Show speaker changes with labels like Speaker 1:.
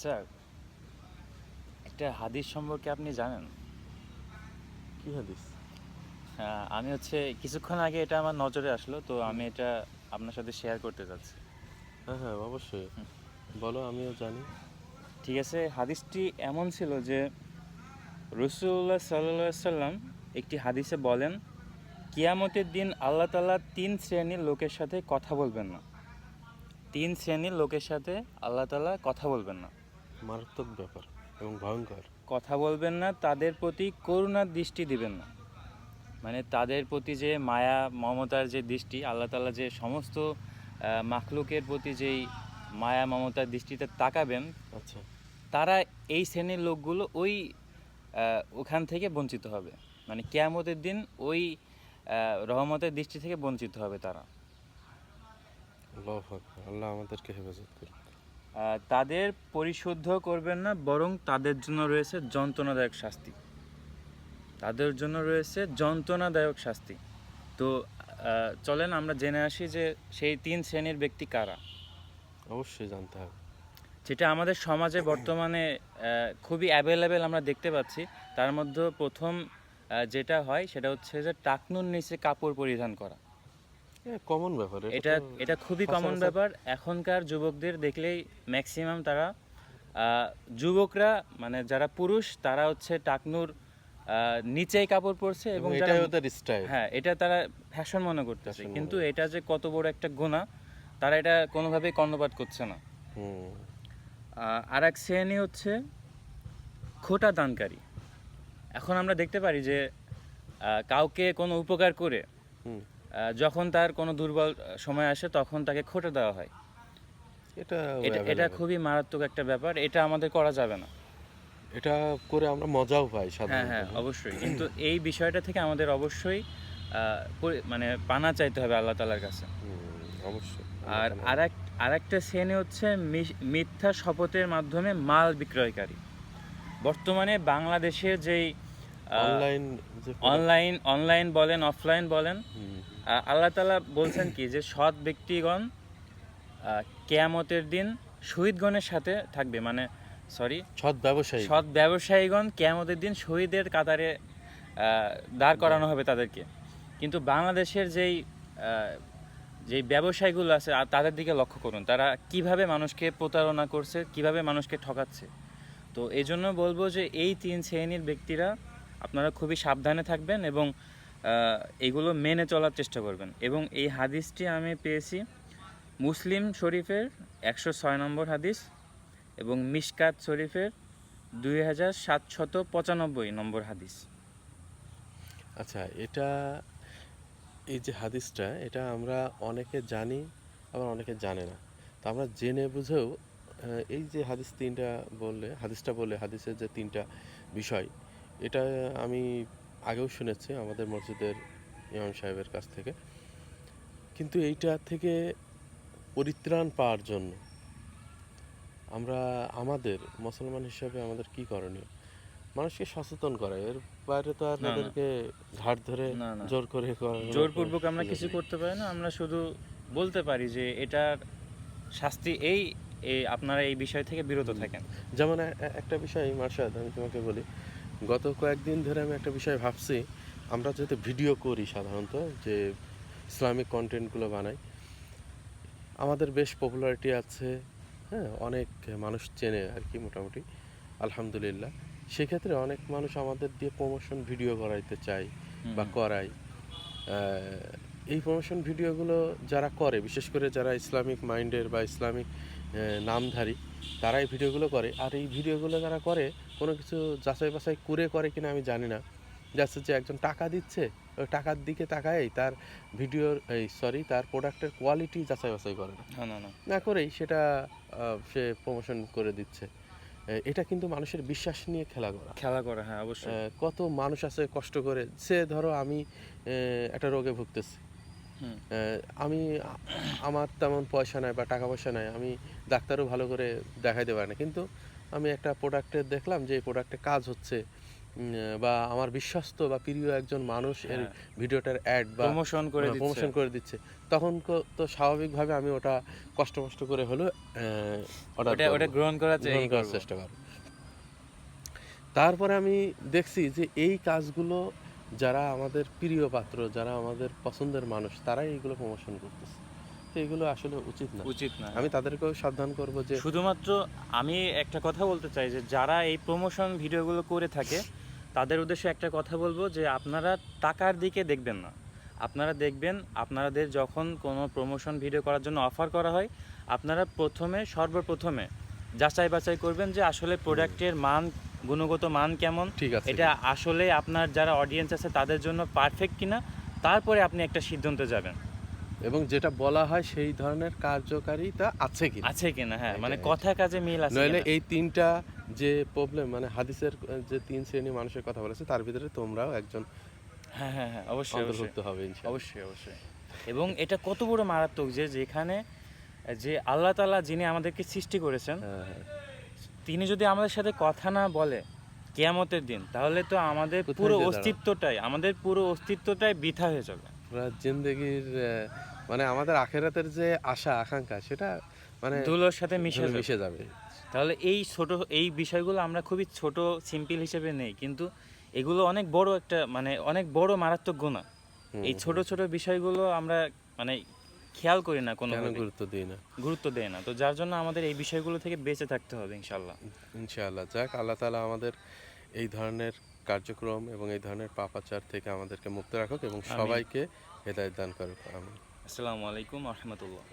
Speaker 1: Sir একটা হাদিস সম্পর্কে আপনি জানেন?
Speaker 2: কি হাদিস?
Speaker 1: হ্যাঁ, আমি হচ্ছে কিছুক্ষণ আগে এটা আমার নজরে আসলো তো আমি এটা আপনার সাথে শেয়ার করতে চাচ্ছি
Speaker 2: হ্যাঁ হ্যাঁ অবশ্যই। বলো আমিও জানি।
Speaker 1: ঠিক আছে হাদিসটি এমন ছিল যে রসুল্লাহ সাল্লা সাল্লাম একটি হাদিসে বলেন কিয়ামতের দিন আল্লাহ তাআলা তিন শ্রেণির লোকের সাথে কথা বলবেন না। তিন শ্রেণির লোকের সাথে আল্লাহ তাআলা কথা বলবেন না।
Speaker 2: মারাত্মক ব্যাপার এবং ভয়ঙ্কর।
Speaker 1: কথা বলবেন না তাদের প্রতি করুণার দৃষ্টি দিবেন না। মানে তাদের প্রতি যে মায়া মমতার যে দৃষ্টি আল্লাহ তাআলা যে সমস্ত মাখলুকের প্রতি যেই মায়া মমতার দৃষ্টিতে তাকাবেন
Speaker 2: আচ্ছা।
Speaker 1: তারা এই শ্রেণির লোকগুলো ওই ওখান থেকে বঞ্চিত হবে। মানে কেয়ামতের দিন ওই রহমতের দৃষ্টি থেকে বঞ্চিত হবে তারা।
Speaker 2: আল্লাহ। আল্লাহ আমাদেরকে হেফাজত করুন।
Speaker 1: তাদের পরিশুদ্ধ করবেন না বরং তাদের জন্য রয়েছে যন্ত্রণাদায়ক শাস্তি। তাদের জন্য রয়েছে যন্ত্রণাদায়ক শাস্তি। তো চলেন আমরা জেনে আসি যে সেই তিন শ্রেণির ব্যক্তি কারা।
Speaker 2: অবশ্যই জানতে হবে।
Speaker 1: যেটা আমাদের সমাজে বর্তমানে খুবই অ্যাভেলেবেল আমরা দেখতে পাচ্ছি। তার মধ্যে প্রথম যেটা হয় সেটা হচ্ছে যে টাকনুর নিচে কাপড় পরিধান করা।
Speaker 2: কমন ব্যাপার
Speaker 1: এটা এটা খুবই কমন ব্যাপার। এখনকার যুবকদের দেখলেই ম্যাক্সিমাম তারা যুবকরা মানে যারা পুরুষ তারা হচ্ছে টাকনুর নিচেই কাপড় পরছে
Speaker 2: এবং এটাই ওদের স্টাইল
Speaker 1: হ্যাঁ এটা তারা ফ্যাশন মনে করতেছে। কিন্তু এটা যে কত বড় একটা গুণা তারা এটা কোনোভাবেই কর্ণপাত করছে না। আর এক শ্রেণি হচ্ছে খোটা দানকারী। এখন আমরা দেখতে পারি যে কাউকে কোনো উপকার করে যখন তার কোনো দুর্বল সময় আসে তখন তাকে খোটা দেওয়া হয়।
Speaker 2: এটা
Speaker 1: এটা খুবই মারাত্মক একটা ব্যাপার। এটা আমাদের করা যাবে না।
Speaker 2: এটা করে আমরা মজাও পাই
Speaker 1: হ্যাঁ হ্যাঁ অবশ্যই। কিন্তু এই বিষয়টা থেকে আমাদের অবশ্যই মানে পানা চাইতে হবে আল্লাহ তালার কাছে।
Speaker 2: অবশ্যই।
Speaker 1: আর আরেক আরেকটা শ্রেণি হচ্ছে মিথ্যা শপথের মাধ্যমে মাল বিক্রয়কারী। বর্তমানে বাংলাদেশের যেই
Speaker 2: অনলাইন
Speaker 1: অনলাইন অনলাইন বলেন অফলাইন বলেন আল্লাহ তালা বলছেন কি যে সৎ ব্যক্তিগণ কেয়ামতের দিন শহীদগণের সাথে থাকবে। মানে সরি
Speaker 2: সৎ ব্যবসায়ী।
Speaker 1: সৎ ব্যবসায়ীগণ কেয়ামতের দিন শহীদের কাতারে দাঁড় করানো হবে তাদেরকে। কিন্তু বাংলাদেশের যেই যেই ব্যবসায়ীগুলো আছে আর তাদের দিকে লক্ষ্য করুন। তারা কীভাবে মানুষকে প্রতারণা করছে কীভাবে মানুষকে ঠকাচ্ছে। তো এই জন্য বলব যে এই তিন শ্রেণির ব্যক্তিরা আপনারা খুবই সাবধানে থাকবেন এবং এগুলো মেনে চলার চেষ্টা করবেন। এবং এই হাদিসটি আমি পেয়েছি মুসলিম শরীফের একশো ছয় নম্বর হাদিস এবং মিশকাত শরীফের দুই হাজার সাতশত পঁচানব্বই নম্বর হাদিস।
Speaker 2: আচ্ছা এটা এই যে হাদিসটা, এটা আমরা অনেকে জানি, আবার অনেকে জানে না। তো আমরা জেনে বুঝেও এই যে হাদিস তিনটা বললে, হাদিসটা বললে, হাদিসের যে তিনটা বিষয়, এটা আমি আগেও শুনেছি আমাদের মসজিদের ইমাম সাহেবের কাছ থেকে। কিন্তু এইটা থেকে পরিত্রাণ পাওয়ার জন্য আমরা আমাদের মুসলমান হিসাবে আমাদের কি করণীয়? মানুষকে সচেতন করা। এর বাইরে তো আর। তাদেরকে ঘাট ধরে। জোর করে
Speaker 1: জোরপূর্বক আমরা কিছু করতে পারি না। আমরা শুধু বলতে পারি যে এটার শাস্তি এই আপনারা এই বিষয় থেকে বিরত থাকেন।
Speaker 2: যেমন একটা বিষয় মার্শাদ আমি তোমাকে বলি। গত কয়েকদিন ধরে আমি একটা বিষয় ভাবছি। আমরা যেহেতু ভিডিও করি সাধারণত যে ইসলামিক কন্টেন্টগুলো বানাই আমাদের বেশ পপুলারিটি আছে হ্যাঁ অনেক মানুষ চেনে আর কি মোটামুটি আলহামদুলিল্লাহ। সেক্ষেত্রে অনেক মানুষ আমাদের দিয়ে প্রমোশন ভিডিও করাইতে চায় বা। করায়। এই প্রমোশন ভিডিওগুলো যারা করে বিশেষ করে যারা ইসলামিক মাইন্ডের বা ইসলামিক নামধারী তারা এই ভিডিওগুলো করে। আর এই ভিডিওগুলো যারা করে কোনো কিছু যাচাই বাছাই করে করে কিনা আমি জানি না। যাচ্ছে যে একজন টাকা দিচ্ছে ওই টাকার দিকে তাকায় তার ভিডিওর এই সরি তার প্রোডাক্টের কোয়ালিটি যাচাই বাছাই করে না।
Speaker 1: না
Speaker 2: করেই সেটা সে প্রমোশন করে দিচ্ছে। এটা কিন্তু মানুষের বিশ্বাস নিয়ে খেলা করা।
Speaker 1: খেলা করা হ্যাঁ অবশ্যই।
Speaker 2: কত মানুষ আছে কষ্ট করে সে ধরো আমি একটা রোগে ভুগতেছি। আমি আমার তেমন পয়সা নাই বা টাকা পয়সা নাই আমি ডাক্তারও ভালো করে দেখাইতে পারি না। কিন্তু আমি একটা প্রোডাক্টের দেখলাম যে এই প্রোডাক্টে কাজ হচ্ছে বা আমার বিশ্বস্ত বা প্রিয় একজন মানুষ এর
Speaker 1: হ্যাঁ।
Speaker 2: ভিডিওটার অ্যাড বা
Speaker 1: প্রমোশন করে
Speaker 2: প্রমোশন করে দিচ্ছে। তখন তো স্বাভাবিকভাবে আমি ওটা কষ্ট কষ্ট করে হলেও অর্ডার
Speaker 1: ওটা ওটা গ্রহণ করার।
Speaker 2: চেষ্টা করব। তারপরে আমি দেখছি যে এই কাজগুলো যারা আমাদের প্রিয় পাত্র যারা আমাদের পছন্দের মানুষ তারাই এইগুলো প্রমোশন করতেছে। তো এগুলো আসলে উচিত না।
Speaker 1: উচিত না।
Speaker 2: আমি তাদেরকেও সাবধান করব যে
Speaker 1: শুধুমাত্র আমি একটা কথা বলতে চাই যে যারা এই প্রমোশন ভিডিওগুলো করে থাকে তাদের উদ্দেশ্যে একটা কথা বলব যে আপনারা টাকার দিকে দেখবেন না। আপনারা দেখবেন আপনাদের যখন কোনো প্রমোশন ভিডিও করার জন্য অফার করা হয় আপনারা প্রথমে সর্বপ্রথমে যাচাই বাছাই করবেন যে আসলে প্রোডাক্টের মান গুণগত মান কেমন?
Speaker 2: ঠিক আছে।
Speaker 1: এটা আসলে আপনার যারা অডিয়েন্স আছে তাদের জন্য পারফেক্ট কিনা? তারপরে আপনি একটা সিদ্ধান্তে যাবেন।
Speaker 2: এবং যেটা বলা হয় সেই ধরনের কার্যকারিতা আছে কি
Speaker 1: আছে কিনা হ্যাঁ মানে কথা কাজে মিল আছে
Speaker 2: নইলে এই তিনটা যে প্রবলেম মানে হাদিসের যে তিন শ্রেণি মানুষের কথা বলেছে তার ভিতরে তোমরাও একজন
Speaker 1: হ্যাঁ হ্যাঁ হ্যাঁ অবশ্যই অবশ্যই।
Speaker 2: হবে
Speaker 1: অবশ্যই অবশ্যই। এবং এটা কত বড় মারাত্মক যে যেখানে যে আল্লাহ তাআলা যিনি আমাদেরকে সৃষ্টি করেছেন
Speaker 2: হ্যাঁ হ্যাঁ।
Speaker 1: তিনি যদি আমাদের সাথে কথা না বলে কেয়ামতের দিন তাহলে তো আমাদের পুরো অস্তিত্বটাই আমাদের পুরো অস্তিত্বটাই বৃথা হয়ে যাবে।
Speaker 2: জিন্দগির মানে আমাদের আখেরাতের যে আশা আকাঙ্ক্ষা সেটা মানে
Speaker 1: ধুলোর সাথে মিশে যাবে।
Speaker 2: মিশে যাবে।
Speaker 1: তাহলে এই ছোট এই বিষয়গুলো আমরা খুবই ছোট সিম্পল হিসেবে নেই কিন্তু এগুলো অনেক বড় একটা মানে অনেক বড় মারাত্মক গুণা। এই ছোট ছোট বিষয়গুলো আমরা মানে খেয়াল করি না কোনো
Speaker 2: গুরুত্ব দিই না?
Speaker 1: গুরুত্ব দেয় না। তো যার জন্য আমাদের এই বিষয়গুলো থেকে বেঁচে থাকতে হবে ইনশাল্লাহ
Speaker 2: ইনশাআল্লাহ। যাক আল্লাহ তাআলা আমাদের এই ধরনের কার্যক্রম এবং এই ধরনের পাপাচার থেকে আমাদেরকে মুক্ত রাখুক এবং সবাইকে হেদায়েত দান করুক। আমি
Speaker 1: আসসালামু আলাইকুম রহমতুল্লাহ।